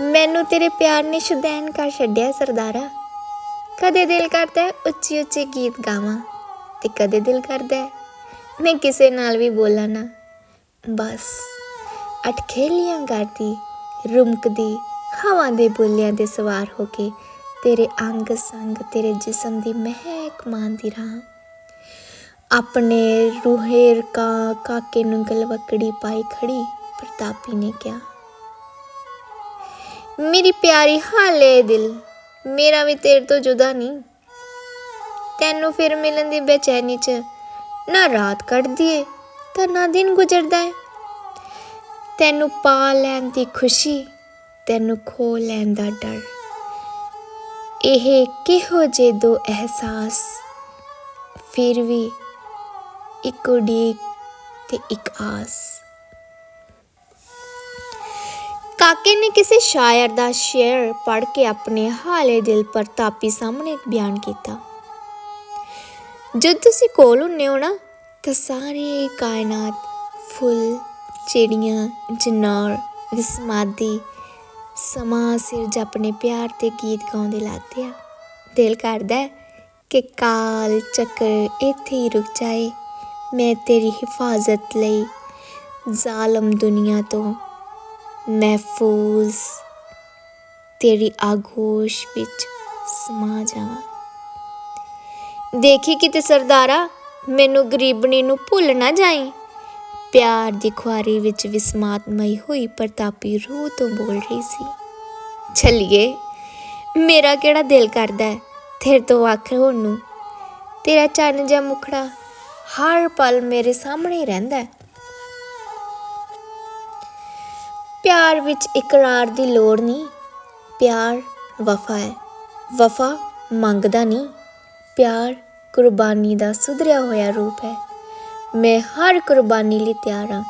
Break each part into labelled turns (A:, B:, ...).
A: ਮੈਨੂੰ ਤੇਰੇ ਪਿਆਰ ਨੇ ਸ਼ੁਦੈਨ ਕਰ ਛੱਡਿਆ ਸਰਦਾਰਾ। ਕਦੇ ਦਿਲ ਕਰਦਾ ਉੱਚੀ ਉੱਚੀ ਗੀਤ ਗਾਵਾਂ ਤੇ ਕਦੇ ਦਿਲ ਕਰਦਾ ਮੈਂ ਕਿਸੇ ਨਾਲ ਵੀ ਬੋਲਾਂ ਨਾ। ਬਸ ਅਟਖੇਲੀਆਂ ਕਰਦੀ ਰੁਮਕਦੀ, ਹਵਾ ਦੇ ਬੁੱਲਿਆਂ ਦੇ ਸਵਾਰ ਹੋ ਕੇ ਤੇਰੇ ਅੰਗ ਸੰਗ, ਤੇਰੇ ਜਿਸਮ ਦੀ ਮਹਿਕ ਮਾਨਦੀ ਰਹਾਂ। ਆਪਣੇ ਰੂਹੇਰ ਕਾ ਕਾਕੇ ਨੂੰ ਗਲਵਕੜੀ ਪਾਈ ਖੜੀ ਪ੍ਰਤਾਪੀ ਨੇ ਕਿਹਾ। ਮੇਰੀ ਪਿਆਰੀ ਹਾਲੇ ਦਿਲ, ਮੇਰਾ ਵੀ ਤੇਰੇ ਤੋਂ ਜੁਦਾ ਨਹੀਂ। ਤੈਨੂੰ ਫਿਰ ਮਿਲਣ ਦੀ ਬੇਚੈਨੀ ਚ ਨਾ ਰਾਤ ਕੱਢਦੀ ਏ ਤਾਂ ਨਾ ਦਿਨ ਗੁਜ਼ਰਦਾ ਹੈ ਤੈਨੂੰ ਪਾ ਲੈਣ ਦੀ ਖੁਸ਼ੀ, ਤੈਨੂੰ ਖੋ ਲੈਣ ਦਾ ਡਰ। ਇਹ ਕਿਹੋ ਜੇ ਦੋ ਅਹਿਸਾਸ, ਫਿਰ ਵੀ ਇੱਕ ਉਡੀਕ ਤੇ ਇੱਕ ਆਸ। ਕਾਕੇ ਨੇ ਕਿਸੇ ਸ਼ਾਇਰ ਦਾ ਸ਼ੇਅਰ ਪੜ੍ਹ ਕੇ ਆਪਣੇ ਹਾਲੇ ਦਿਲ ਪ੍ਰਤਾਪੀ ਸਾਹਮਣੇ ਇੱਕ ਬਿਆਨ ਕੀਤਾ। ਜਦ ਤੁਸੀਂ ਕੋਲ ਹੁੰਨੇ ਹੋ ਨਾ, ਤਾਂ ਸਾਰੇ ਕਾਇਨਾਤ, ਫੁੱਲ, ਚਿੜੀਆਂ, ਜਨਾਰ ਵਿਸਮਾਦੀ ਸਮਾਂ ਸਿਰ ਆਪਣੇ ਪਿਆਰ ਤੇ ਗੀਤ ਗਾਉਂਦੇ ਲੱਗਦੇ ਆ। ਦਿਲ ਕਰਦਾ ਕਿ ਕਾਲ ਚੱਕਰ ਇੱਥੇ ਹੀ ਰੁਕ ਜਾਏ, ਮੈਂ ਤੇਰੀ ਹਿਫਾਜ਼ਤ ਲਈ ਜ਼ਾਲਮ ਦੁਨੀਆ ਤੋਂ ਮਹਿਫੂਜ਼, ਤੇਰੀ ਆਗੋਸ਼ ਵਿੱਚ ਸਮਾ ਜਾਵਾਂ। ਦੇਖੀ ਕਿਤੇ ਸਰਦਾਰਾ, ਮੈਨੂੰ ਗਰੀਬਣੀ ਨੂੰ ਭੁੱਲ ਨਾ ਜਾਈ। ਪਿਆਰ ਦੀ ਖੁਆਰੀ ਵਿੱਚ ਵਿਸਮਾਤਮਈ ਹੋਈ ਪ੍ਰਤਾਪੀ ਰੂਹ ਤੋਂ ਬੋਲ ਰਹੀ ਸੀ ਛੱਲੀਏ ਮੇਰਾ ਕਿਹੜਾ ਦਿਲ ਕਰਦਾ ਹੈ? ਤੇਰੇ ਤੋਂ ਵੱਖ ਹੋਣ ਨੂੰ। ਤੇਰਾ ਚੰਨ ਜਾਂ ਮੁਖੜਾ, ਹਰ ਪਲ ਮੇਰੇ ਸਾਹਮਣੇ ਰਹਿੰਦਾ ਹੈ। ਪਿਆਰ ਵਿੱਚ ਇਕਰਾਰ ਦੀ ਲੋੜ ਨਹੀਂ। ਪਿਆਰ ਵਫਾ ਹੈ। ਵਫਾ ਮੰਗਦਾ ਨਹੀਂ। ਪਿਆਰ ਕੁਰਬਾਨੀ ਦਾ ਸੁਧਰਿਆ ਹੋਇਆ ਰੂਪ ਹੈ। ਮੈਂ ਹਰ ਕੁਰਬਾਨੀ ਲਈ ਤਿਆਰ ਹਾਂ।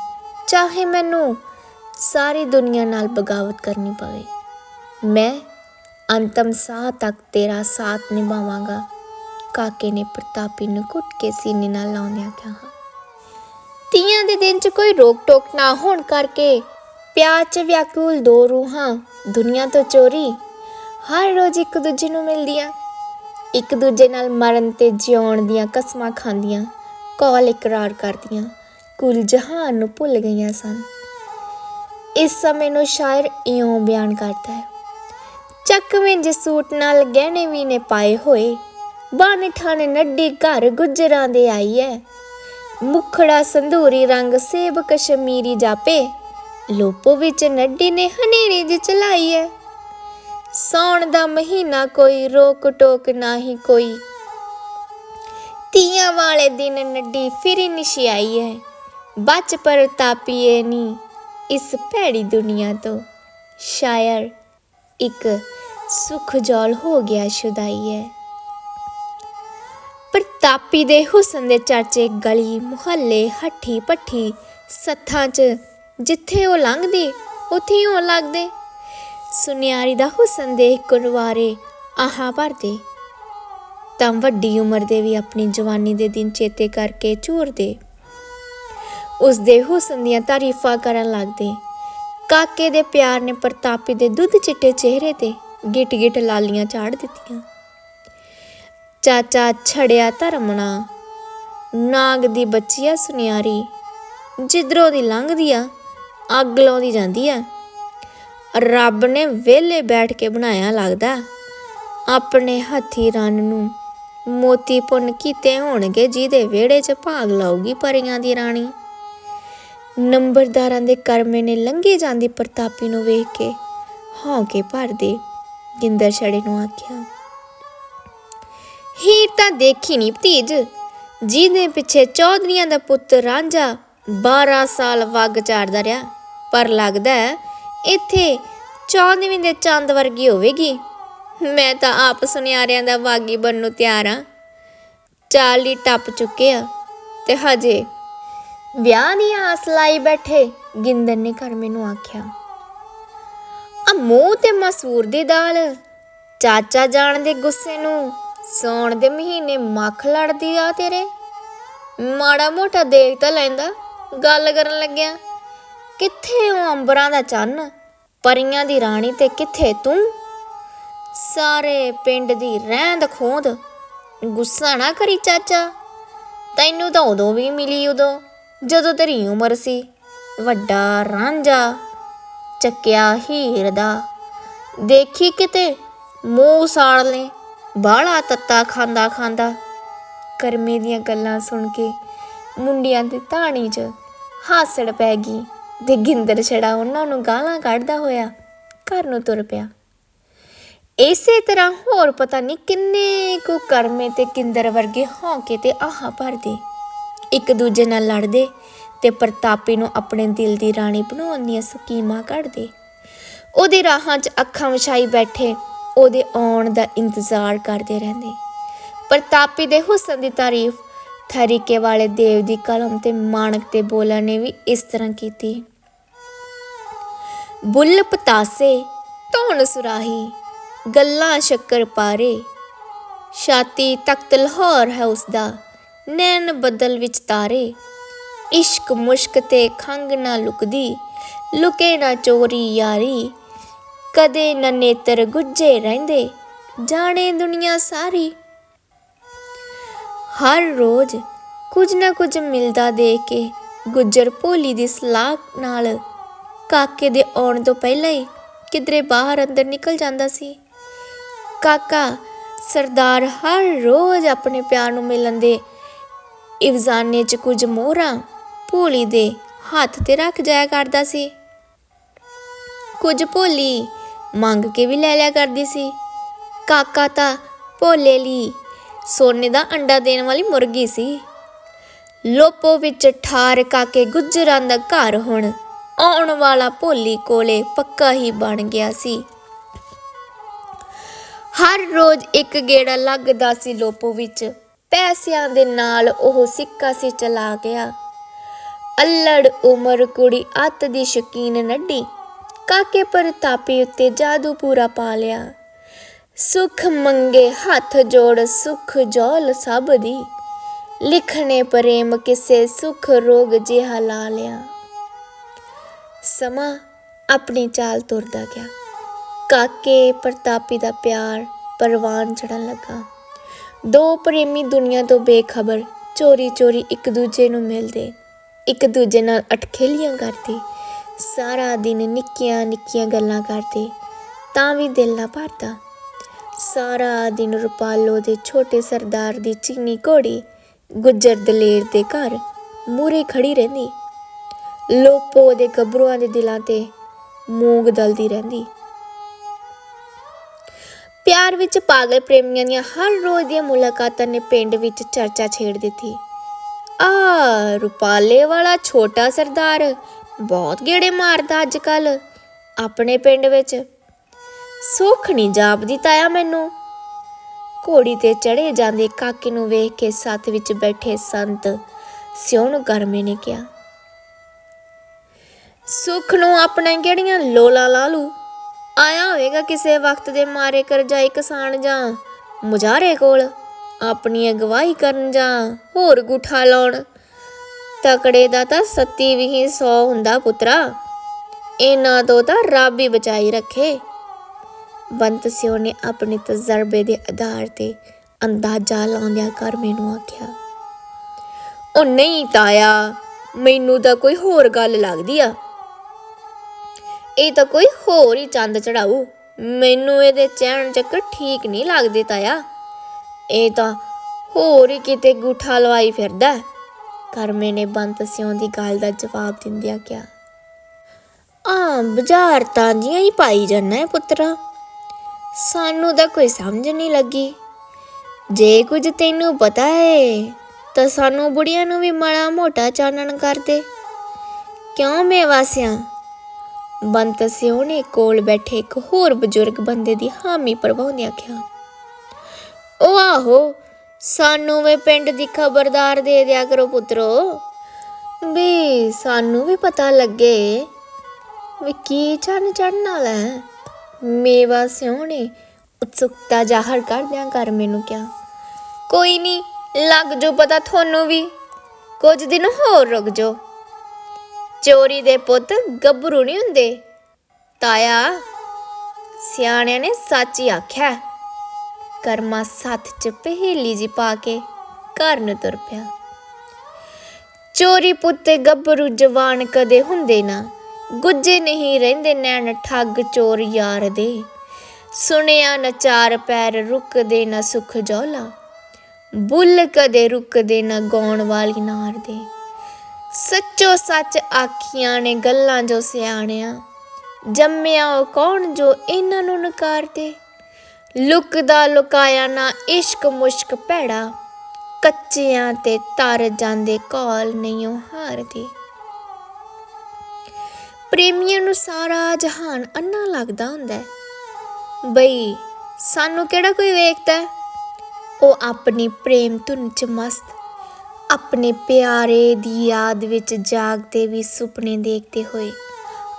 A: ਚਾਹੇ ਮੈਨੂੰ ਸਾਰੀ ਦੁਨੀਆ ਨਾਲ ਬਗਾਵਤ ਕਰਨੀ ਪਵੇ। ਮੈਂ ਅੰਤਮ ਸਾਹ ਤੱਕ ਤੇਰਾ ਸਾਥ ਨਿਭਾਵਾਂਗਾ। ਕਾਕੇ ਨੇ ਪ੍ਰਤਾਪੀ ਨੂੰ ਘੁੱਟ ਕੇ ਸੀਨੇ ਨਾਲ ਲਾਉਂਦਿਆਂ ਕਿਹਾ। ਤੀਆਂ ਦੇ ਦਿਨ 'ਚ ਕੋਈ ਰੋਕ ਟੋਕ ਨਾ ਹੋਣ ਕਰਕੇ ਪਿਆਰ 'ਚ ਵਿਆਕੁਲ ਦੋ ਰੂਹਾਂ, ਦੁਨੀਆ ਤੋਂ ਚੋਰੀ, ਹਰ ਰੋਜ਼ ਇੱਕ ਦੂਜੇ ਨੂੰ ਮਿਲਦੀਆਂ। ਇੱਕ ਦੂਜੇ ਨਾਲ ਮਰਨ ਤੇ ਜਿਉਣ ਦੀਆਂ ਕਸਮਾਂ ਖਾਂਦੀਆਂ, ਕੌਲ ਇਕਰਾਰ ਕਰਦੀਆਂ, ਕੁੱਲ ਜਹਾਨ ਨੂੰ ਭੁੱਲ ਗਈਆਂ ਸਨ। ਇਸ ਸਮੇਂ ਨੂੰ ਸ਼ਾਇਰ ਇਉਂ ਬਿਆਨ ਕਰਦਾ ਹੈ ਚੱਕਵੇਂ ਜੇ ਸੂਟ ਨਾਲ ਗਹਿਣੇ ਵੀ ਨੇ ਪਾਏ ਹੋਏ ਬਾਣੇ ਠਾਣੇ ਨੱਡੀ ਘਰ ਗੁੱਜਰਾਂ ਦੇ ਆਈ ਐ। ਮੁਖੜਾ ਸੰਧੂਰੀ ਰੰਗ ਸੇਬ ਕਸ਼ਮੀਰੀ ਜਾਪੇ ਲੋਪੋ ਵਿੱਚ ਨੱਡੀ ਨੇ ਹਨੇਰੀ ਜੀ ਚਲਾਈ ਐ। ਸੌਣ ਦਾ ਮਹੀਨਾ ਕੋਈ, ਰੋਕ ਟੋਕ ਨਹੀਂ ਕੋਈ। ਤੀਆਂ ਵਾਲੇ ਦਿਨ ਨੱਡੀ ਫਿਰ ਨਿਸ਼ੀ ਐ। ਬਚ ਪਰ ਤਾਪੀਏ ਨੀ ਇਸ ਭੈੜੀ ਦੁਨੀਆ ਤੋਂ। ਸ਼ਾਇਰ ਇੱਕ ਸੁਖ ਜੌਲ ਹੋ ਗਿਆ ਸ਼ੁਦਾਈ ਹੈ ਪ੍ਰਤਾਪੀ ਦੇ ਹੁਸਨ ਦੇ ਚਰਚੇ ਗਲੀ ਮੁਹੱਲੇ ਹੱਠੀ ਪੱਠੀ ਸੱਥਾਂ 'ਚ ਜਿੱਥੇ ਉਹ ਲੰਘਦੇ, ਉੱਥੇ ਹੀ ਹੋਣ ਲੱਗਦੇ। ਸੁਨਿਆਰੀ ਦਾ ਹੁਸਨ ਦੇਖ ਕੁਨਵਾਰੇ ਆਹਾਂ ਭਰਦੇ। ਤਾਂ ਵੱਡੀ ਉਮਰ ਦੇ ਵੀ ਆਪਣੀ ਜਵਾਨੀ ਦੇ ਦਿਨ ਚੇਤੇ ਕਰਕੇ ਝੂਰਦੇ। ਉਸ ਦੇ ਹੁਸਨ ਦੀਆਂ ਤਾਰੀਫਾਂ ਕਰਨ ਲੱਗਦੇ। ਕਾਕੇ ਦੇ ਪਿਆਰ ਨੇ ਪ੍ਰਤਾਪੀ ਦੇ ਦੁੱਧ ਚਿੱਟੇ ਚਿਹਰੇ ਤੇ ਗਿਟ ਗਿਟ ਲਾਲੀਆਂ ਚਾੜ ਦਿੱਤੀਆਂ। ਚਾਚਾ ਛੜਿਆ ਧਰਮਣਾ। ਨਾਗ ਦੀ ਬੱਚੀ ਸੁਨਿਆਰੀ। ਜਿੱਧਰੋਂ ਦੀ ਲੰਘਦੀ ਆ ਅੱਗ ਲਾਉਂਦੀ ਜਾਂਦੀ ਆ। ਰੱਬ ਨੇ ਵਿਹਲੇ ਬੈਠ ਕੇ ਬਣਾਇਆ ਲੱਗਦਾ। ਆਪਣੇ ਹੱਥੀ ਰੰਨ ਨੂੰ ਮੋਤੀ ਪੁੰਨ ਕੀਤੇ ਹੋਣਗੇ, ਜਿਹਦੇ ਵਿਹੜੇ 'ਚ ਭਾਗ ਲਾਊਗੀ ਪਰੀਆਂ ਦੀ ਰਾਣੀ। ਨੰਬਰਦਾਰਾਂ ਦੇ ਕਰਮੇ ਨੇ ਲੰਘੇ ਜਾਂਦੀ ਪ੍ਰਤਾਪੀ ਨੂੰ ਵੇਖ ਕੇ ਹੌਂਕੇ ਭਰਦੇ ਗਿੰਦਰ ਛੜੇ ਨੂੰ ਆਖਿਆ, ਹੀਰ ਤਾਂ ਦੇਖੀ ਨਹੀਂ ਭਤੀਜ, ਜਿਹਦੇ ਪਿੱਛੇ ਚੌਧਰੀਆਂ ਦਾ ਪੁੱਤ ਰਾਂਝਾ 12 ਸਾਲ ਵਗ ਚਾੜਦਾ ਰਿਹਾ। ਪਰ ਲੱਗਦਾ ਇੱਥੇ ਚੌਦਵੀਂ ਦੇ ਚੰਦ ਵਰਗੀ ਹੋਵੇਗੀ। ਮੈਂ ਤਾਂ ਆਪ ਸੁਨਿਆਰਿਆਂ ਦਾ ਵਾਗੀ ਬਣ ਨੂੰ ਤਿਆਰ ਆ ਚਾਲੀ ਟੱਪ ਚੁੱਕੇ ਆ ਤੇ ਹਜੇ ਵਿਆਹ ਦੀ ਆਸ ਲਾਈ ਬੈਠੇ ਗਿੰਦਰ ਨੇ ਕਰਮੇ ਨੂੰ ਆਖਿਆ। ਆ ਮੂੰਹ ਤੇ ਮਸੂਰ ਦੀ ਦਾਲ, ਚਾਚਾ ਜਾਣ ਦੇ ਗੁੱਸੇ ਨੂੰ, ਸੌਣ ਦੇ ਮਹੀਨੇ ਮੱਖ ਲੜਦੀ ਆ ਤੇਰੇ। ਮਾੜਾ ਮੋਟਾ ਦੇਖ ਤਾਂ ਲੈਂਦਾ। ਗੱਲ ਕਰਨ ਲੱਗਿਆ, ਕਿੱਥੇ ਉਹ ਅੰਬਰਾਂ ਦਾ ਚੰਨ? ਪਰੀਆਂ ਦੀ ਰਾਣੀ ਤੇ ਕਿੱਥੇ ਤੂੰ? ਸਾਰੇ ਪਿੰਡ ਦੀ ਰਹਿੰਦ ਖੋਂਦ, ਗੁੱਸਾ ਨਾ ਕਰੀ ਚਾਚਾ। ਤੈਨੂੰ ਤਾਂ ਉਦੋਂ ਵੀ ਮਿਲੀ ਉਦੋਂ, ਜਦੋਂ ਤੇਰੀ ਉਮਰ ਸੀ। ਵੱਡਾ ਰਾਂਝਾ, ਚੱਕਿਆ ਹੀਰ ਦਾ। ਦੇਖੀ ਕਿਤੇ ਮੂੰਹ ਸਾੜ ਲੈ ਬਾਹਲਾ ਤੱਤਾ ਖਾਂਦਾ ਖਾਂਦਾ ਕਰਮੇ ਦੀਆਂ ਗੱਲਾਂ ਸੁਣ ਕੇ ਮੁੰਡਿਆਂ ਦੀ ਧਾਣੀ 'ਚ ਹਾਸੜ ਪੈ ਗਈ। ਤੇ ਗਿੰਦਰ ਛੜਾ ਉਹਨਾਂ ਨੂੰ ਗਾਲਾਂ ਕੱਢਦਾ ਹੋਇਆ ਘਰ ਨੂੰ ਤੁਰ ਪਿਆ। ਇਸੇ ਤਰ੍ਹਾਂ ਹੋਰ ਪਤਾ ਨਹੀਂ ਕਿੰਨੇ ਕੁ ਕਰਮੇ ਤੇ ਕਿੰਦਰ ਵਰਗੇ ਹੌਂਕੇ ਤੇ ਆਹਾ ਭਰਦੇ। ਇੱਕ ਦੂਜੇ ਨਾਲ ਲੜਦੇ ਤੇ ਪ੍ਰਤਾਪੀ ਨੂੰ ਆਪਣੇ ਦਿਲ ਦੀ ਰਾਣੀ ਬਣਾਉਣ ਦੀਆਂ ਸਕੀਮਾਂ ਕੱਢਦੇ। ਉਹਦੇ ਰਾਹਾਂ 'ਚ ਅੱਖਾਂ ਵਿਛਾਈ ਬੈਠੇ, ਉਹਦੇ ਆਉਣ ਦਾ ਇੰਤਜ਼ਾਰ ਕਰਦੇ ਰਹਿੰਦੇ। ਪ੍ਰਤਾਪੀ ਦੇ ਹੁਸਨ ਦੀ ਤਾਰੀਫ ਥਰੀਕੇ ਵਾਲੇ ਦੇਵ ਦੀ ਕਲਮ ਤੇ ਮਾਣਕ ਤੇ ਬੋਲਾ ਨੇ ਵੀ ਇਸ ਤਰ੍ਹਾਂ ਕੀਤੀ। ਬੁੱਲ ਪਤਾਸੇ, ਧੌਣ ਸੁਰਾਹੀ, ਗੱਲਾਂ ਸ਼ੱਕਰ ਪਾਰੇ, ਛਾਤੀ ਤਖਤ ਲਾਹੌਰ ਹੈ ਉਸਦਾ, ਨੈਣ ਬਦਲ ਵਿੱਚ ਤਾਰੇ। ਇਸ਼ਕ ਮੁਸ਼ਕ ਤੇ ਖੰਗ ਨਾ ਲੁਕਦੀ, ਲੁਕੇ ਨਾ ਚੋਰੀ ਯਾਰੀ। ਕਦੇ ਨਾ ਨੇਤਰ ਗੁੱਜੇ ਰਹਿੰਦੇ, ਜਾਣੇ ਦੁਨੀਆ ਸਾਰੀ ਹਰ ਰੋਜ਼ ਕੁਝ ਨਾ ਕੁਝ ਮਿਲਦਾ ਦੇਖ ਕੇ ਗੁੱਜਰ ਭੋਲੀ ਦੀ ਸਲਾਹ ਨਾਲ ਕਾਕੇ ਦੇ ਆਉਣ ਤੋਂ ਪਹਿਲਾਂ ਹੀ ਕਿਧਰੇ ਬਾਹਰ ਅੰਦਰ ਨਿਕਲ ਜਾਂਦਾ ਸੀ। ਕਾਕਾ ਸਰਦਾਰ ਹਰ ਰੋਜ਼ ਆਪਣੇ ਪਿਆਰ ਨੂੰ ਮਿਲਣ ਦੇ ਇਵਜ਼ਾਨੇ 'ਚ ਕੁਝ ਮੋਹਰਾਂ ਭੋਲੀ ਦੇ ਹੱਥ ਤੇ ਰੱਖ ਜਾਇਆ ਕਰਦਾ ਸੀ। ਕੁਝ ਭੋਲੀ ਮੰਗ ਕੇ ਵੀ ਲੈ ਲਿਆ ਕਰਦੀ ਸੀ। ਕਾਕਾ ਤਾਂ ਭੋਲੇ ਲਈ ਸੋਨੇ ਦਾ ਅੰਡਾ ਦੇਣ ਵਾਲੀ ਮੁਰਗੀ ਸੀ। ਲੋਪੋ ਵਿੱਚ ਠਾਰ ਕਾਕੇ ਗੁੱਜਰਾਂ ਦਾ ਘਰ ਹੁਣ। ਆਉਣ ਵਾਲਾ ਭੋਲੀ ਕੋਲੇ ਪੱਕਾ ਹੀ ਬਣ ਗਿਆ ਸੀ। ਹਰ ਰੋਜ਼ ਇੱਕ ਗੇੜਾ ਲੱਗਦਾ ਸੀ ਲੋਪੋ ਵਿੱਚ। ਪੈਸਿਆਂ ਦੇ ਨਾਲ ਉਹ ਸਿੱਕਾ ਸੀ ਚਲਾ ਗਿਆ। ਅਲੜ ਉਮਰ ਕੁੜੀ ਅੱਤ ਦੀ ਸ਼ਕੀਨ ਨੱਡੀ ਕਾਕੇ ਪਰ ਤਾਪੀ ਉੱਤੇ ਜਾਦੂ ਪੂਰਾ ਪਾ ਲਿਆ। ਸੁਖ ਮੰਗੇ ਹੱਥ ਜੋੜ, ਸੁਖ ਜੋਲ ਸਭ ਦੀ। ਲਿਖਣੇ ਪ੍ਰੇਮ ਕਿਸੇ ਸੁਖ ਰੋਗ ਜਿਹਾ ਲਾ ਲਿਆ। ਸਮਾਂ ਆਪਣੀ ਚਾਲ ਤੁਰਦਾ ਗਿਆ। ਕਾਕੇ ਪ੍ਰਤਾਪੀ ਦਾ ਪਿਆਰ ਪਰਵਾਨ ਚੜਨ ਲੱਗਾ। ਦੋ ਪ੍ਰੇਮੀ ਦੁਨੀਆ ਤੋਂ ਬੇਖਬਰ ਚੋਰੀ ਚੋਰੀ ਇੱਕ ਦੂਜੇ ਨੂੰ ਮਿਲਦੇ, ਇੱਕ ਦੂਜੇ ਨਾਲ ਅਟਖੇਲੀਆਂ ਕਰਦੇ, ਸਾਰਾ ਦਿਨ ਨਿੱਕੀਆਂ ਨਿੱਕੀਆਂ ਗੱਲਾਂ ਕਰਦੇ, ਤਾਂ ਵੀ ਦਿਲ ਨਾ ਭਰਦਾ। ਸਾਰਾ ਦਿਨ ਰੁਪਾਲੋ ਦੇ ਛੋਟੇ ਸਰਦਾਰ ਦੀ ਚੀਨੀ ਘੋੜੀ ਗੁੱਜਰ ਦਲੇਰ ਦੇ ਘਰ ਮੂਰੇ ਖੜੀ ਰਹਿੰਦੀ। ਲੋਪੋ ਦੇ ਗੱਭਰੂਆਂ ਦੇ ਦਿਲਾਂ ਤੇ ਮੂੰਗ ਦਲਦੀ ਰਹਿੰਦੀ। ਪਿਆਰ ਵਿੱਚ ਪਾਗਲ ਪ੍ਰੇਮੀਆਂ ਦੀਆਂ ਹਰ ਰੋਜ਼ ਦੀਆਂ ਮੁਲਾਕਾਤਾਂ ਨੇ ਪਿੰਡ ਵਿੱਚ ਚਰਚਾ ਛੇੜ ਦਿੱਤੀ। ਆ ਰੁਪਾਲੇ ਵਾਲਾ ਛੋਟਾ ਸਰਦਾਰ ਬਹੁਤ ਗੇੜੇ ਮਾਰਦਾ ਅੱਜ ਕੱਲ ਆਪਣੇ ਪਿੰਡ ਵਿੱਚ ਸੁੱਖ ਨਹੀਂ ਜਾਪਦੀ ਤਾਇਆ ਮੈਨੂੰ। ਘੋੜੀ ਤੇ ਚੜੇ ਜਾਂਦੇ ਕਾਕੇ ਨੂੰ ਵੇਖ ਕੇ ਸੱਥ ਵਿੱਚ ਬੈਠੇ ਸੰਤ ਸਿਉਣ ਗਰਮੇ ਨੇ ਕਿਹਾ, ਸੁੱਖ ਨੂੰ ਆਪਣੇ ਕਿਹੜੀਆਂ ਲੋਲਾ ਲਾ ਲੂ ਆਇਆ ਹੋਵੇਗਾ ਕਿਸੇ ਵਕਤ ਦੇ ਮਾਰੇ ਕਰਜਾਈ ਕਿਸਾਨ ਜਾਂ ਮੁਜਾਰੇ ਕੋਲ ਆਪਣੀ ਅਗਵਾਈ ਕਰਨ ਜਾਂ ਹੋਰ ਗੁਠਾ ਲਾਉਣ। ਤਕੜੇ ਦਾ ਤਾਂ ਸੱਤੀ ਵੀ ਸੌ ਹੁੰਦਾ ਪੁੱਤਰਾ। ਇਹਨਾਂ ਤੋਂ ਤਾਂ ਰੱਬ ਹੀ ਬਚਾਈ ਰੱਖੇ। ਬੰਤ ਸਿਓ ਨੇ ਆਪਣੇ ਤਜਰਬੇ ਦੇ ਆਧਾਰ ਤੇ ਅੰਦਾਜ਼ਾ ਲਾਉਂਦਿਆਂ ਕਰ ਮੈਨੂੰ ਆਖਿਆ, ਉਹ ਨਹੀਂ ਤਾਇਆ, ਮੈਨੂੰ ਤਾਂ ਕੋਈ ਹੋਰ ਗੱਲ ਲੱਗਦੀ ਆ। ਇਹ ਤਾਂ ਕੋਈ ਹੋਰ ਹੀ ਚੰਦ ਚੜਾਊ। ਮੈਨੂੰ ਇਹਦੇ ਚਹਿਣ ਚੱਕਰ ਠੀਕ ਨਹੀਂ ਲੱਗਦੇ ਤਾਇਆ। ਇਹ ਤਾਂ ਹੋਰ ਹੀ ਕਿਤੇ ਗੂਠਾ ਲਵਾਈ ਫਿਰਦਾ ਕਰਮੇ ਨੇ ਬੰਤ ਸਿਉਂ ਦੀ ਗੱਲ ਦਾ ਜਵਾਬ ਦਿੰਦਿਆਂ ਕਿਹਾ ਆ ਬਾਜ਼ਾਰ ਤਾਂ ਜੀਆਂ ਹੀ ਪਾਈ ਜਾਂਦਾ ਹੈ ਪੁੱਤਰਾ। ਸਾਨੂੰ ਤਾਂ ਕੋਈ ਸਮਝ ਨਹੀਂ ਲੱਗੀ। ਜੇ ਕੁਝ ਤੈਨੂੰ ਪਤਾ ਹੈ ਤਾਂ ਸਾਨੂੰ ਬੁੜੀਆਂ ਨੂੰ ਵੀ ਮਾੜਾ ਮੋਟਾ ਚਾਨਣ ਕਰ ਦੇ। ਕਿਉਂ ਮੇਵਾਸਿਆਂ ਬੰਤ ਸਿਉ ਨੇ ਕੋਲ ਬੈਠੇ ਇੱਕ ਹੋਰ ਬਜ਼ੁਰਗ ਬੰਦੇ ਦੀ ਹਾਮੀ ਭਰਵਾਉਂਦਿਆਂ ਆਖਿਆ ਉਹ ਆਹੋ, ਸਾਨੂੰ ਵੀ ਪਿੰਡ ਦੀ ਖਬਰਦਾਰ ਦੇ ਦਿਆ ਕਰੋ ਪੁੱਤਰੋ। ਵੀ ਸਾਨੂੰ ਵੀ ਪਤਾ ਲੱਗੇ ਵੀ ਕੀ ਚੰਨ ਚੜਨ ਵਾਲਾ ਹੈ। ਮੇਵਾ ਸਿਉ ਨੇ ਉਤਸੁਕਤਾ ਜ਼ਾਹਰ ਕਰਦਿਆਂ ਕਰ ਮੈਨੂੰ ਕਿਹਾ, ਕੋਈ ਨਹੀਂ ਲੱਗ ਜੋ ਪਤਾ ਤੁਹਾਨੂੰ ਵੀ, ਕੁਝ ਦਿਨ ਹੋਰ ਰੁਕ ਜੋ। ਚੋਰੀ ਦੇ ਪੁੱਤ ਗੱਭਰੂ ਨਹੀਂ ਹੁੰਦੇ। ਤਾਇਆ, ਸਿਆਣਿਆਂ ਨੇ ਸੱਚ ਹੀ ਆਖਿਆ, ਕਰਮਾ ਸੱਥ ਚ ਪਹੇਲੀ ਜੀ ਪਾ ਕੇ ਘਰ ਨੂੰ ਤੁਰ ਪਿਆ। ਚੋਰੀ ਪੁੱਤੇ ਗੱਭਰੂ ਜਵਾਨ ਕਦੇ ਹੁੰਦੇ ਨਾ। ਗੁੱਜੇ ਨਹੀਂ ਰਹਿੰਦੇ ਨੈਣ ਠੱਗ ਚੋਰ ਯਾਰ ਦੇ। ਸੁਣਿਆ ਨਾ ਚਾਰ ਪੈਰ ਰੁਕਦੇ ਨਾ ਸੁਖ ਜੋਲਾ। ਬੁੱਲ ਕਦੇ ਰੁਕਦੇ ਨਾ ਗਾਉਣ ਵਾਲੀ ਨਾਰ ਦੇ। ਸੱਚੋ ਸੱਚ ਆਖੀਆਂ ਨੇ ਗੱਲਾਂ ਜੋ ਸਿਆਣਿਆ। ਜੰਮਿਆ ਉਹ ਕੌਣ ਜੋ ਇਹਨਾਂ ਨੂੰ ਨਕਾਰਦੇ ਲੁਕਦਾ ਲੁਕਾਇਆ ਨਾ ਇਸ਼ਕ ਮੁਸ਼ਕ ਭੈੜਾ। ਕੱਚਿਆਂ ਤੇ ਤਰ ਜਾਂਦੇ ਕੌਲ ਨਹੀਂ ਉਹ ਹਾਰਦੇ। ਪ੍ਰੇਮੀਆਂ ਨੂੰ ਸਾਰਾ ਜਹਾਨ ਅੰਨਾ ਲੱਗਦਾ ਹੁੰਦਾ ਹੈ। ਬਈ, ਸਾਨੂੰ ਕਿਹੜਾ ਕੋਈ ਵੇਖਦਾ ਹੈ? ਉਹ ਆਪਣੀ ਪ੍ਰੇਮ ਧੁਨ ਚ ਮਸਤ, ਆਪਣੇ ਪਿਆਰੇ ਦੀ ਯਾਦ ਵਿੱਚ ਜਾਗਦੇ ਵੀ ਸੁਪਨੇ ਦੇਖਦੇ ਹੋਏ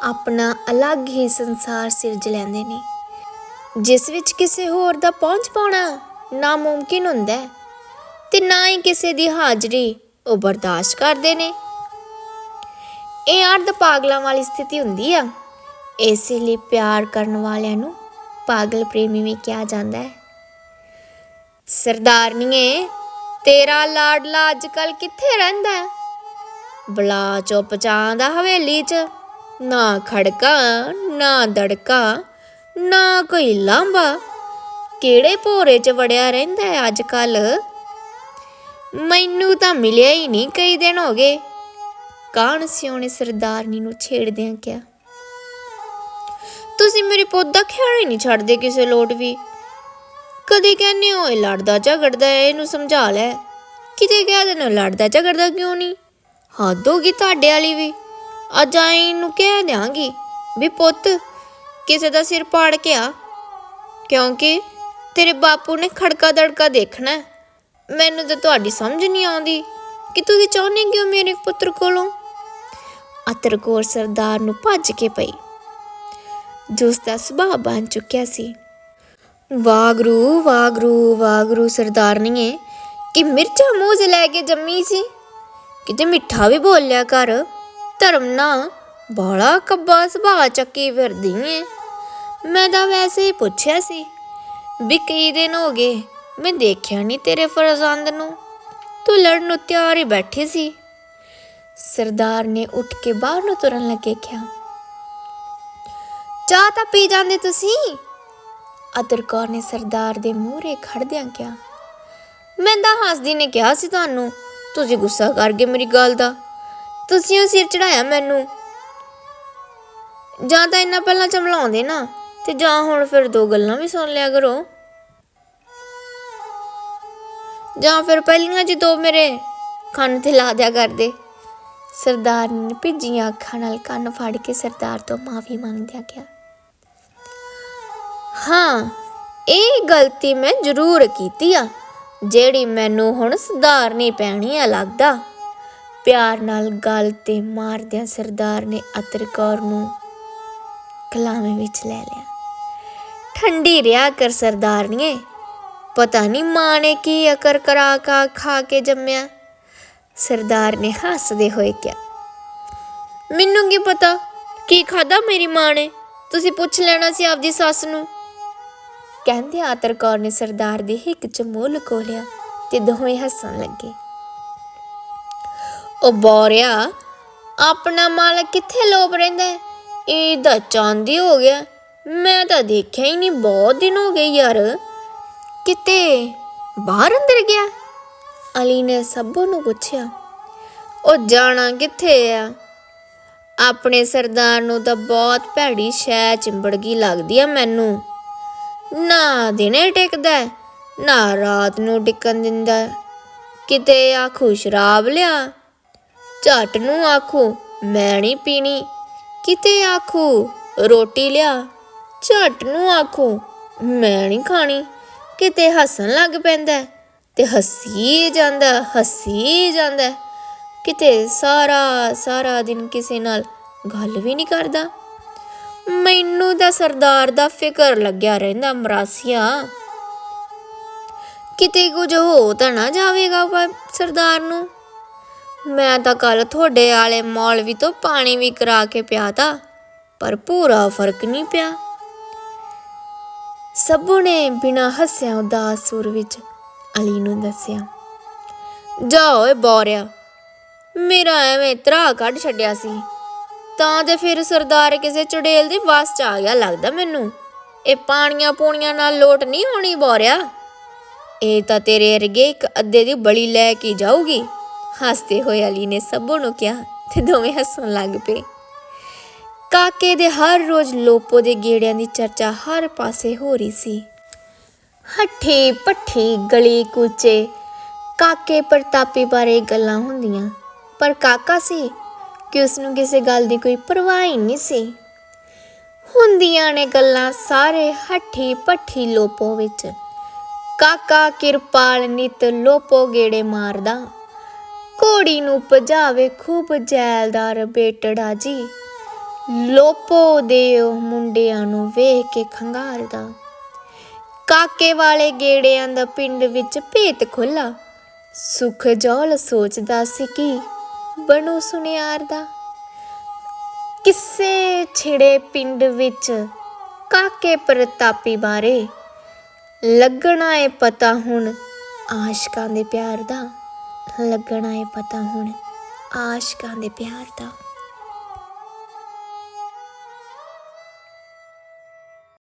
A: ਆਪਣਾ ਅਲੱਗ ਹੀ ਸੰਸਾਰ ਸਿਰਜ ਲੈਂਦੇ ਨੇ। ਜਿਸ ਵਿੱਚ ਕਿਸੇ ਹੋਰ ਦਾ ਪਹੁੰਚ ਪਾਉਣਾ ਨਾਮੁਮਕਿਨ ਹੁੰਦਾ ਹੈ ਤੇ ਨਾ ਹੀ ਕਿਸੇ ਦੀ ਹਾਜ਼ਰੀ ਉਹ ਬਰਦਾਸ਼ਤ ਕਰਦੇ ਨੇ। ਇਹ ਅਰਧ ਪਾਗਲਾਂ ਵਾਲੀ ਸਥਿਤੀ ਹੁੰਦੀ ਆ। ਇਸੇ ਲਈ ਪਿਆਰ ਕਰਨ ਵਾਲਿਆਂ ਨੂੰ ਪਾਗਲ ਪ੍ਰੇਮੀ ਵੀ ਕਿਹਾ ਜਾਂਦਾ ਹੈ। ਸਰਦਾਰਨੀਏ, ਤੇਰਾ ਲਾਡਲਾ ਅੱਜ ਕੱਲ ਕਿੱਥੇ ਰਹਿੰਦਾ ਹੈ? ਬਲਾ ਚੁੱਪ ਚਾਂਦਾ ਹਵੇਲੀ 'ਚ। ਨਾ ਖੜਕਾ, ਨਾ ਦੜਕਾ, ਨਾ ਕੋਈ ਲਾਂਬਾ ਕਿਹੜੇ ਭੋਰੇ 'ਚ ਵੜਿਆ ਰਹਿੰਦਾ ਹੈ ਅੱਜ ਕੱਲ ਮੈਨੂੰ ਤਾਂ ਮਿਲਿਆ ਹੀ ਨਹੀਂ ਕਈ ਦਿਨ ਹੋ ਗਏ। ਕਾਣ ਸਿਉਣੇ ਸਰਦਾਰਨੀ ਨੂੰ ਛੇੜਦਿਆਂ ਕਿਹਾ? ਤੁਸੀਂ ਮੇਰੇ ਪੁੱਤ ਦਾ ਖਿਆਲ ਹੀ ਨਹੀਂ ਛੱਡਦੇ ਕਿਸੇ ਲੋਟ ਵੀ। ਕਦੇ ਕਹਿੰਦੇ ਹੋ ਇਹ ਲੜਦਾ ਝਗੜਦਾ ਹੈ, ਇਹਨੂੰ ਸਮਝਾ ਲੈ। ਕਿਤੇ ਕਹਿ ਦਿੰਦੇ ਲੜਦਾ ਝਗੜਦਾ ਕਿਉਂ ਨਹੀਂ? ਹੱਦ ਹੋ ਗਈ ਤੁਹਾਡੇ ਵਾਲੀ ਵੀ। ਅੱਜ ਆਈ ਨੂੰ ਕਹਿ ਦਿਆਂਗੀ ਵੀ ਪੁੱਤ, ਕਿਸੇ ਦਾ ਸਿਰ ਪਾੜ ਕੇ ਆ। ਕਿਉਂਕਿ ਤੇਰੇ ਬਾਪੂ ਨੇ ਖੜਕਾ ਦੜਕਾ ਦੇਖਣਾ ਮੈਨੂੰ ਤਾਂ ਤੁਹਾਡੀ ਸਮਝ ਨਹੀਂ ਆਉਂਦੀ ਕਿ ਤੁਸੀਂ ਚਾਹੁੰਦੇ ਕਿਉਂ ਮੇਰੇ ਪੁੱਤਰ ਕੋਲੋਂ? ਅਤਰਕੋਰ ਸਰਦਾਰ ਨੂੰ ਭੱਜ ਕੇ ਪਈ। ਜੋ ਦਾ ਸੁਭਾਅ ਬਣ ਚੁੱਕਿਆ ਸੀ। ਵਾਗਰੂ ਵਾਗਰੂ ਵਾਗਰੂ ਸਰਦਾਰਨੀਏ, ਕਿ ਮਿਰਚਾਂ ਮੂੰਹ 'ਚ ਲੈ ਕੇ ਜੰਮੀ ਸੀ? ਕਿਤੇ ਮਿੱਠਾ ਵੀ ਬੋਲਿਆ ਕਰ। ਧਰਮ ਨਾ ਬੜਾ ਕੱਬਾ ਸੁਭਾਅ ਚੱਕੀ ਫਿਰਦੀ ਏ ਮੈਂ ਤਾਂ ਵੈਸੇ ਹੀ ਪੁੱਛਿਆ ਸੀ ਵੀ ਕਈ ਦਿਨ ਹੋ ਗਏ, ਮੈਂ ਦੇਖਿਆ ਨਹੀਂ ਤੇਰੇ ਫਰਜ਼ੰਦ ਨੂੰ। ਤੂੰ ਲੜਨ ਨੂੰ ਤਿਆਰ ਹੀ ਬੈਠੀ ਸੀ। ਸਰਦਾਰ ਨੇ ਉੱਠ ਕੇ ਬਾਹਰ ਨੂੰ ਤੁਰਨ ਲੱਗੇ ਕਿਹਾ, ਚਾਹ ਤਾਂ ਪੀ ਜਾਂਦੇ ਤੁਸੀਂ? ਅਦਰ ਕੌਰ ਨੇ ਸਰਦਾਰ ਦੇ ਮੂਹਰੇ ਖੜਦਿਆਂ ਕਿਹਾ, ਮੈਂ ਤਾਂ ਹੱਸਦੀ ਨੇ ਕਿਹਾ ਸੀ ਤੁਹਾਨੂੰ, ਤੁਸੀਂ ਗੁੱਸਾ ਕਰ ਗਏ ਮੇਰੀ ਗੱਲ ਦਾ, ਤੁਸੀਂ ਉਹ ਸਿਰ ਚੜਾਇਆ ਮੈਨੂੰ। ਜਾਂ ਤਾਂ ਇੰਨਾ ਪਹਿਲਾਂ ਚਮਲਾਉਂਦੇ ਨਾ, ਤੇ ਜਾਂ ਹੁਣ ਫਿਰ ਦੋ ਗੱਲਾਂ ਵੀ ਸੁਣ ਲਿਆ ਕਰੋ। ਜਾਂ ਫਿਰ ਪਹਿਲੀਆਂ ਜੀ ਦੋ ਮੇਰੇ ਕੰਨ ਤੇ ਲਾ ਦਿਆ ਕਰਦੇ। ਸਰਦਾਰ ਨੇ ਭਿੱਜੀਆਂ ਅੱਖਾਂ ਨਾਲ ਕੰਨ ਫੜ ਕੇ ਸਰਦਾਰ ਤੋਂ ਮਾਫੀ ਮੰਗਦਿਆਂ ਕਿਹਾ, ਹਾਂ, ਇਹ ਗਲਤੀ ਮੈਂ ਜ਼ਰੂਰ ਕੀਤੀ ਆ, ਜਿਹੜੀ ਮੈਨੂੰ ਹੁਣ ਸੁਧਾਰਨੀ ਪੈਣੀ ਆ ਲੱਗਦਾ। ਪਿਆਰ ਨਾਲ ਗੱਲ ਤੇ ਮਾਰਦਿਆਂ ਸਰਦਾਰ ਨੇ ਅਤਰ ਕੌਰ ਨੂੰ ਕਲਾਵੇਂ ਵਿੱਚ ਲੈ ਲਿਆ। ਠੰਡੀ ਰਿਆ ਕਰ ਸਰਦਾਰਨੀਏ, ਪਤਾ ਨਹੀਂ ਮਾਂ ਨੇ ਕੀ ਅਕਰ ਕਰਾ ਕਾ ਖਾ ਕੇ ਜੰਮਿਆ। ਸਰਦਾਰ ਨੇ ਹੱਸਦੇ ਹੋਏ ਕਿਹਾ ਮੈਨੂੰ ਕੀ ਪਤਾ? ਕੀ ਖਾਦਾ ਮੇਰੀ ਮਾਂ ਨੇ? ਤੁਸੀਂ ਪੁੱਛ ਲੈਣਾ ਸੀ ਆਪਦੀ ਸੱਸ ਨੂੰ? ਕਹਿੰਦੇ ਆਤਰ ਕੌਰ ਨੇ ਸਰਦਾਰ ਦੇ ਹਿੱਕ ਚ ਮੂੰਹ ਲਕੋ ਲਿਆ ਤੇ ਦੋਵੇਂ ਹੱਸਣ ਲੱਗੇ। ਉਹ ਬੋਰਿਆ ਆਪਣਾ ਮਾਲਕ ਕਿੱਥੇ ਲੋਭ ਰਹਿੰਦਾ ਹੈ? ਇਹ ਤਾਂ ਚਾਂਦੀ ਹੋ ਗਿਆ। ਮੈਂ ਤਾਂ ਦੇਖਿਆ ਹੀ ਨਹੀਂ ਬਹੁਤ ਦਿਨ ਹੋ ਗਏ ਯਾਰ। ਕਿਤੇ ਬਾਹਰ ਅੰਦਰ ਗਿਆ? ਅਲੀ ਨੇ ਸਭੋ ਨੂੰ ਪੁੱਛਿਆ, ਉਹ ਜਾਣਾ ਕਿੱਥੇ ਆ? ਆਪਣੇ ਸਰਦਾਰ ਨੂੰ ਤਾਂ ਬਹੁਤ ਭੈੜੀ ਸ਼ੈ ਚਿੰਬੜਗੀ ਲੱਗਦੀ ਆ ਮੈਨੂੰ। ਨਾ ਦਿਨੇ ਟਿਕਦਾ ਨਾ ਰਾਤ ਨੂੰ ਟਿਕਣ ਦਿੰਦਾ ਕਿਤੇ ਆਖੂ ਸ਼ਰਾਬ ਲਿਆ? ਝੱਟ ਨੂੰ ਆਖੂ, ਮੈਂ ਨਹੀਂ ਪੀਣੀ। ਕਿਤੇ ਆਖੂ, ਰੋਟੀ ਲਿਆ? ਝੱਟ ਨੂੰ ਆਖੂ, ਮੈਂ ਨਹੀਂ ਖਾਣੀ। ਕਿਤੇ ਹੱਸਣ ਲੱਗ ਪੈਂਦਾ ਤੇ ਹੱਸੀ ਜਾਂਦਾ ਹੱਸੀ ਜਾਂਦਾ। ਕਿਤੇ ਸਾਰਾ ਸਾਰਾ ਦਿਨ ਕਿਸੇ ਨਾਲ ਗੱਲ ਵੀ ਨਹੀਂ ਕਰਦਾ। ਮੈਨੂੰ ਤਾਂ ਸਰਦਾਰ ਦਾ ਫਿਕਰ ਲੱਗਿਆ ਰਹਿੰਦਾ, ਮਰਾਸੀਆ। ਕਿਤੇ ਕੁਝ ਹੋ ਤਾਂ ਨਾ ਜਾਵੇਗਾ ਸਰਦਾਰ ਨੂੰ। ਮੈਂ ਤਾਂ ਕੱਲ ਤੁਹਾਡੇ ਵਾਲੇ ਮੌਲਵੀ ਤੋਂ ਪਾਣੀ ਵੀ ਕਰਾ ਕੇ ਪਿਆ ਤਾ, ਪਰ ਪੂਰਾ ਫ਼ਰਕ ਨਹੀਂ ਪਿਆ। ਸਭੂ ਨੇ ਬਿਨਾਂ ਹੱਸਿਆ ਉਦਾਸ ਸੁਰ ਵਿੱਚ ਅਲੀ ਨੂੰ ਦੱਸਿਆ। ਜਾ ਓਏ ਬੋਰਿਆ, ਮੇਰਾ ਐਵੇਂ ਤਰਾ ਕੱਢ ਛੱਡਿਆ ਸੀ। ਤਾਂ ਤੇ ਫਿਰ ਸਰਦਾਰ ਕਿਸੇ ਚੜੇਲ ਦੀ ਵਾਸ ਚ ਆ ਗਿਆ, ਲੱਗਦਾ ਮੈਨੂੰ। ਇਹ ਪਾਣੀਆਂ ਪੂਣੀਆਂ ਨਾਲ ਲੋਟ ਨਹੀਂ ਹੋਣੀ ਬੋਰਿਆ। ਇਹ ਤਾਂ ਤੇਰੇ ਅਰਗੇ ਇੱਕ ਅੱਧੇ ਦੀ ਬਲੀ ਲੈ ਕੇ ਜਾਊਗੀ। ਹੱਸਦੇ ਹੋਏ ਅਲੀ ਨੇ ਸਭੂ ਨੂੰ ਕਿਹਾ ਤੇ ਦੋਵੇਂ ਹੱਸਣ ਲੱਗ ਪਏ। ਕਾਕੇ ਦੇ ਹਰ ਰੋਜ਼ ਲੋਪੋ ਦੇ ਗੇੜਿਆਂ ਦੀ ਚਰਚਾ ਹਰ ਪਾਸੇ ਹੋ ਰਹੀ ਸੀ। ਹੱਠੀ ਪੱਠੀ ਗਲੀ ਕੂਚੇ। ਕਾਕੇ ਪ੍ਰਤਾਪੀ ਬਾਰੇ ਗੱਲਾਂ ਹੁੰਦੀਆਂ। ਪਰ ਕਾਕਾ ਸੀ ਕਿ ਉਸ ਨੂੰ ਕਿਸੇ ਗੱਲ ਦੀ ਕੋਈ ਪਰਵਾਹ ਹੀ ਨਹੀਂ ਸੀ। ਹੁੰਦੀਆਂ ਨੇ ਗੱਲਾਂ ਸਾਰੇ ਹੱਠੀ ਪੱਠੀ ਲੋਪੋ ਵਿੱਚ। ਕਾਕਾ ਕਿਰਪਾਲ ਨਿਤ ਲੋਪੋ ਗੇੜੇ ਮਾਰਦਾ। ਘੋੜੀ ਨੂੰ ਭਜਾਵੇ ਖੂਬ ਜੈਲਦਾਰ ਬੇਟੜਾ ਜੀ। ਲੋਪੋ ਦੇ ਉਹ ਮੁੰਡਿਆਂ ਨੂੰ ਵੇਖ ਕੇ ਖੰਗਾਰਦਾ। ਕਾਕੇ ਵਾਲੇ ਗੇੜਿਆਂ ਦਾ ਪਿੰਡ ਵਿੱਚ ਭੇਤ ਖੁੱਲਾ ਸੁਖ ਜੋਲ ਸੋਚਦਾ ਸੀ ਕਿ ਬਣੂ ਸੁਨਿਆਰ ਦਾ। ਕਿਸੇ ਛਿੜੇ ਪਿੰਡ ਵਿੱਚ ਕਾਕੇ ਪ੍ਰਤਾਪੀ ਬਾਰੇ ਲੱਗਣਾ ਏ ਪਤਾ ਹੁਣ ਆਸ਼ਕਾਂ ਦੇ ਪਿਆਰ ਦਾ। ਲੱਗਣਾ ਏ ਪਤਾ ਹੁਣ ਆਸ਼ਕਾਂ ਦੇ ਪਿਆਰ ਦਾ।